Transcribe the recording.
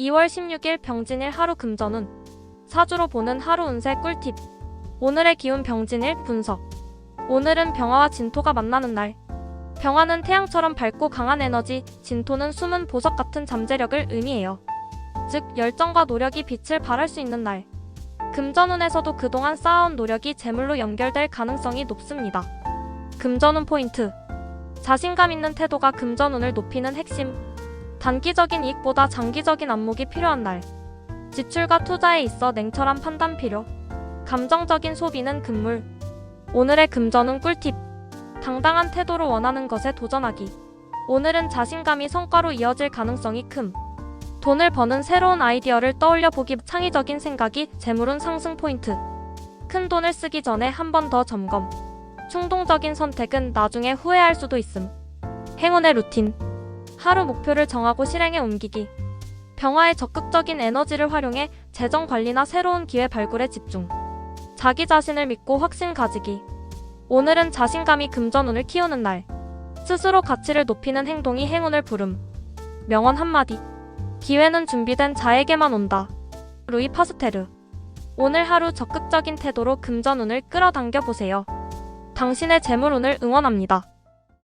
2월 16일 병진일 하루 금전운 사주로 보는 하루 운세 꿀팁 오늘의 기운 병진일 분석 오늘은 병화와 진토가 만나는 날 병화는 태양처럼 밝고 강한 에너지, 진토는 숨은 보석 같은 잠재력을 의미해요. 즉 열정과 노력이 빛을 발할 수 있는 날. 금전운에서도 그동안 쌓아온 노력이 재물로 연결될 가능성이 높습니다. 금전운 포인트. 자신감 있는 태도가 금전운을 높이는 핵심. 단기적인 이익보다 장기적인 안목이 필요한 날. 지출과 투자에 있어 냉철한 판단 필요. 감정적인 소비는 금물. 오늘의 금전운 꿀팁. 당당한 태도로 원하는 것에 도전하기. 오늘은 자신감이 성과로 이어질 가능성이 큼. 돈을 버는 새로운 아이디어를 떠올려 보기 창의적인 생각이 재물운 상승 포인트. 큰 돈을 쓰기 전에 한 번 더 점검. 충동적인 선택은 나중에 후회할 수도 있음. 행운의 루틴. 하루 목표를 정하고 실행에 옮기기. 병화의 적극적인 에너지를 활용해 재정 관리나 새로운 기회 발굴에 집중. 자기 자신을 믿고 확신 가지기. 오늘은 자신감이 금전운을 키우는 날. 스스로 가치를 높이는 행동이 행운을 부름. 명언 한마디. 기회는 준비된 자에게만 온다. 루이 파스테르. 오늘 하루 적극적인 태도로 금전운을 끌어당겨 보세요. 당신의 재물운을 응원합니다.